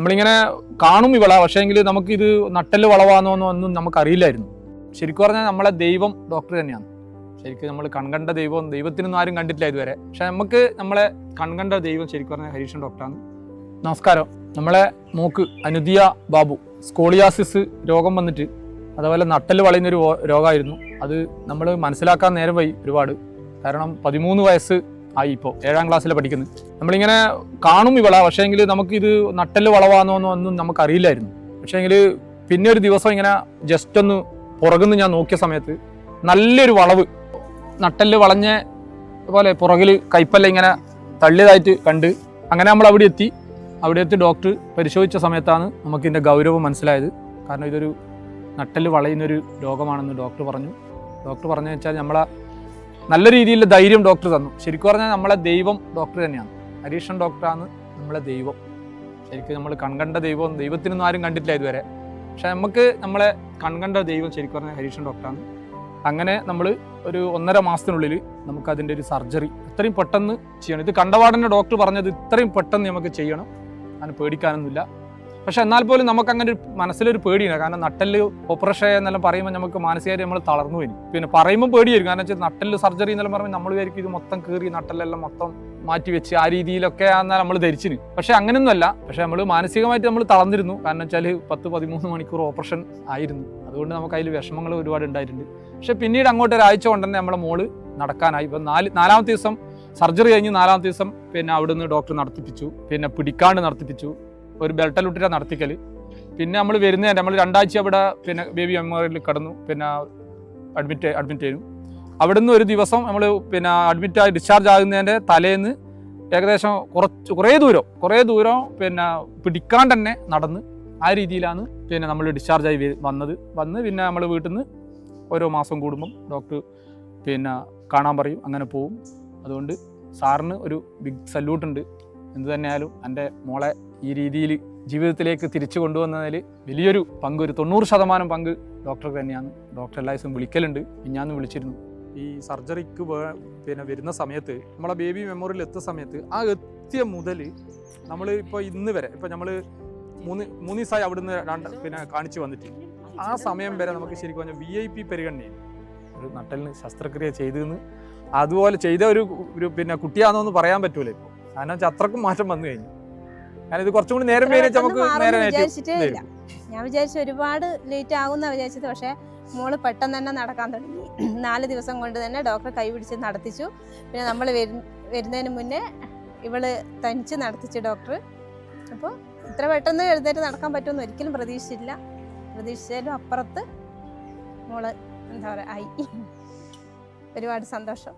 നമ്മളിങ്ങനെ കാണും ഇവള പക്ഷേങ്കിൽ നമുക്കിത് നട്ടൽ വളവാന്നോന്നോ ഒന്നും നമുക്കറിയില്ലായിരുന്നു. ശരിക്കും പറഞ്ഞാൽ നമ്മളെ ദൈവം ഡോക്ടർ തന്നെയാണ്. ശരിക്കും നമ്മൾ കൺകണ്ട ദൈവം ദൈവത്തിനൊന്നും ആരും കണ്ടിട്ടില്ല ഇതുവരെ. പക്ഷെ നമുക്ക് നമ്മളെ കൺകണ്ട ദൈവം ശരിക്കും പറഞ്ഞാൽ ഹരീഷൻ ഡോക്ടറാണ് നമസ്കാരം. നമ്മളെ മോക്ക് അനുദിയ ബാബു സ്കോളിയാസിസ് രോഗം വന്നിട്ട് അതുപോലെ നട്ടൽ വളയുന്നൊരു രോഗമായിരുന്നു അത് നമ്മൾ മനസ്സിലാക്കാൻ നേരം പോയി ഒരുപാട്. കാരണം പതിമൂന്ന് വയസ്സ് ആയി ഇപ്പോൾ ഏഴാം ക്ലാസ്സിൽ പഠിക്കുന്നത്. നമ്മളിങ്ങനെ കാണും ഇവള പക്ഷേങ്കിൽ നമുക്കിത് നട്ടൽ വളവാന്നോന്നോ ഒന്നും നമുക്കറിയില്ലായിരുന്നു. പക്ഷേങ്കിൽ പിന്നെ ഒരു ദിവസം ഇങ്ങനെ ജസ്റ്റ് ഒന്ന് പുറകുന്ന് ഞാൻ നോക്കിയ സമയത്ത് നല്ലൊരു വളവ് നട്ടൽ വളഞ്ഞ പോലെ പുറകിൽ കൈപ്പല്ല ഇങ്ങനെ തള്ളിയതായിട്ട് കണ്ട് അങ്ങനെ നമ്മൾ അവിടെ എത്തി. അവിടെ എത്തി ഡോക്ടർ പരിശോധിച്ച സമയത്താണ് നമുക്ക് ഇതിന്റെ ഗൗരവം മനസ്സിലായത്. കാരണം ഇതൊരു നട്ടൽ വളയുന്നൊരു രോഗമാണെന്ന് ഡോക്ടർ പറഞ്ഞു. ഡോക്ടർ പറഞ്ഞു വെച്ചാൽ നമ്മളെ നല്ല രീതിയിൽ ധൈര്യം ഡോക്ടർ തന്നു. ശരിക്കും പറഞ്ഞാൽ നമ്മളെ ദൈവം ഡോക്ടർ തന്നെയാണ്. ഹരീഷൻ ഡോക്ടറാണ് നമ്മളെ ദൈവം. ശരിക്കും നമ്മൾ കൺകണ്ട ദൈവം ദൈവത്തിനൊന്നും ആരും കണ്ടിട്ടില്ല ഇതുവരെ. പക്ഷെ നമുക്ക് നമ്മളെ കൺകണ്ട ദൈവം ശരിക്കും പറഞ്ഞാൽ ഹരീഷൻ ഡോക്ടറാണ്. അങ്ങനെ നമ്മൾ ഒരു ഒന്നര മാസത്തിനുള്ളിൽ നമുക്ക് അതിന്റെ ഒരു സർജറി ഇത്രയും പെട്ടെന്ന് ചെയ്യണം. ഇത് കണ്ടവാടന്റെ ഡോക്ടർ പറഞ്ഞത് ഇത്രയും പെട്ടെന്ന് നമുക്ക് ചെയ്യണം. അതിന് പേടിക്കാനൊന്നുമില്ല. പക്ഷെ എന്നാൽ പോലും നമുക്ക് അങ്ങനെ ഒരു മനസ്സിലൊരു പേടിയാണ് കാരണം നട്ടൽ ഓപ്പറേഷൻ എന്നെല്ലാം പറയുമ്പോൾ നമുക്ക് മാനസികമായിട്ട് നമ്മൾ തളർന്നു വരും പിന്നെ പറയുമ്പോൾ പേടിയായിരിക്കും. കാരണം വെച്ചാൽ നട്ടൽ സർജറി എന്നെല്ലാം പറയുമ്പോൾ നമ്മൾ വിചാരിക്കും ഇത് മൊത്തം കീറി നട്ടലെല്ലാം മൊത്തം മാറ്റി വെച്ച് ആ രീതിയിലൊക്കെ ആണ് നമ്മൾ ധരിച്ചിന്. പക്ഷെ അങ്ങനെയൊന്നുമല്ല പക്ഷെ നമ്മൾ മാനസികമായിട്ട് നമ്മൾ തളർന്നിരുന്നു. കാരണം വെച്ചാൽ പത്ത് പതിമൂന്ന് മണിക്കൂർ ഓപ്പറേഷൻ ആയിരുന്നു. അതുകൊണ്ട് നമുക്ക് അതിൽ വിഷമങ്ങൾ ഒരുപാട് ഉണ്ടായിട്ടുണ്ട്. പക്ഷെ പിന്നീട് അങ്ങോട്ട് ഒരാഴ്ച കൊണ്ട് തന്നെ നമ്മളെ മോൾ നടക്കാനായി. ഇപ്പം നാല് നാലാമത്തെ ദിവസം സർജറി കഴിഞ്ഞ് നാലാമത്തെ ദിവസം പിന്നെ അവിടുന്ന് ഡോക്ടർ നടത്തിപ്പിച്ചു. പിന്നെ പിടിക്കാണ്ട് നടത്തിപ്പിച്ചു. ഒരു ബെൽട്ടലുട്ടിര നടത്തിക്കൽ പിന്നെ നമ്മൾ വരുന്നതിന് നമ്മൾ രണ്ടാഴ്ച അവിടെ പിന്നെ ബേബി മെമ്മോറിയലിൽ കടന്നു. പിന്നെ അഡ്മിറ്റ് അഡ്മിറ്റ് ചെയ്തു അവിടുന്ന് ഒരു ദിവസം നമ്മൾ പിന്നെ അഡ്മിറ്റ് ആയി ഡിസ്ചാർജ് ആകുന്നതിന്റെ തലേന്ന് ഏകദേശം കുറച്ച് കുറേ ദൂരം കുറേ ദൂരം പിന്നെ പിടിക്കാണ്ട് തന്നെ നടന്ന് ആ രീതിയിലാണ് പിന്നെ നമ്മൾ ഡിസ്ചാർജ് ആയി വന്നത്. വന്ന് പിന്നെ നമ്മൾ വീട്ടിൽ നിന്ന് ഓരോ മാസം കൂടുമ്പം ഡോക്ടർ പിന്നെ കാണാൻ പറയും അങ്ങനെ പോവും. അതുകൊണ്ട് സാറിന് ഒരു ബിഗ് സല്യൂട്ട് ഉണ്ട്. എന്ത് തന്നെയായാലും എന്റെ മോളെ ഈ രീതിയിൽ ജീവിതത്തിലേക്ക് തിരിച്ചു കൊണ്ടുവന്നതിൽ വലിയൊരു പങ്ക് ഒരു തൊണ്ണൂറ് ശതമാനം പങ്ക് ഡോക്ടർക്ക് തന്നെയാണ്. ഡോക്ടർ എല്ലാ ദിവസവും വിളിക്കലുണ്ട്. ഞാനും വിളിച്ചിരുന്നു. ഈ സർജറിക്ക് പിന്നെ വരുന്ന സമയത്ത് നമ്മളെ ബേബി മെമ്മോറിയൽ എത്തുന്ന സമയത്ത് ആ എത്തിയ മുതൽ നമ്മൾ ഇപ്പോൾ ഇന്ന് വരെ ഇപ്പോൾ നമ്മൾ മൂന്ന് മൂന്ന് ദിവസമായി അവിടുന്ന് രണ്ട് പിന്നെ കാണിച്ചു വന്നിട്ട്. ആ സമയം വരെ നമുക്ക് ശരിക്കും പറഞ്ഞാൽ വി ഐ പി പരിഗണനയാണ്. ഒരു നട്ടലിന് ശസ്ത്രക്രിയ ചെയ്തെന്ന്. അതുപോലെ ചെയ്ത ഒരു ഒരു പിന്നെ കുട്ടിയാണെന്നൊന്നും പറയാൻ പറ്റൂല ഇപ്പോൾ കാരണം വെച്ചാൽ അത്രക്കും മാറ്റം വന്നു കഴിഞ്ഞു. കാരണം ഇത് കുറച്ചും കൂടി നേരം നമുക്ക് നേരെ ഞാൻ വിചാരിച്ചു ഒരുപാട് ലേറ്റ് ആകുന്ന വിചാരിച്ചത്. പക്ഷേ മോൾ പെട്ടെന്ന് തന്നെ നടക്കാൻ തുടങ്ങി. നാല് ദിവസം കൊണ്ട് തന്നെ ഡോക്ടറെ കൈപിടിച്ച് നടത്തിച്ചു. പിന്നെ നമ്മൾ വരുന്നതിന് മുന്നേ ഇവൾ തനിച്ച് നടത്തിച്ചു ഡോക്ടർ അപ്പോൾ ഇത്ര പെട്ടെന്ന് എഴുന്നേറ്റ് നടക്കാൻ പറ്റുമെന്ന് ഒരിക്കലും പ്രതീക്ഷിച്ചില്ല പ്രതീക്ഷിച്ചാലും അപ്പുറത്ത് മോൾ എന്താ പറയുക ആയി. ഒരുപാട് സന്തോഷം.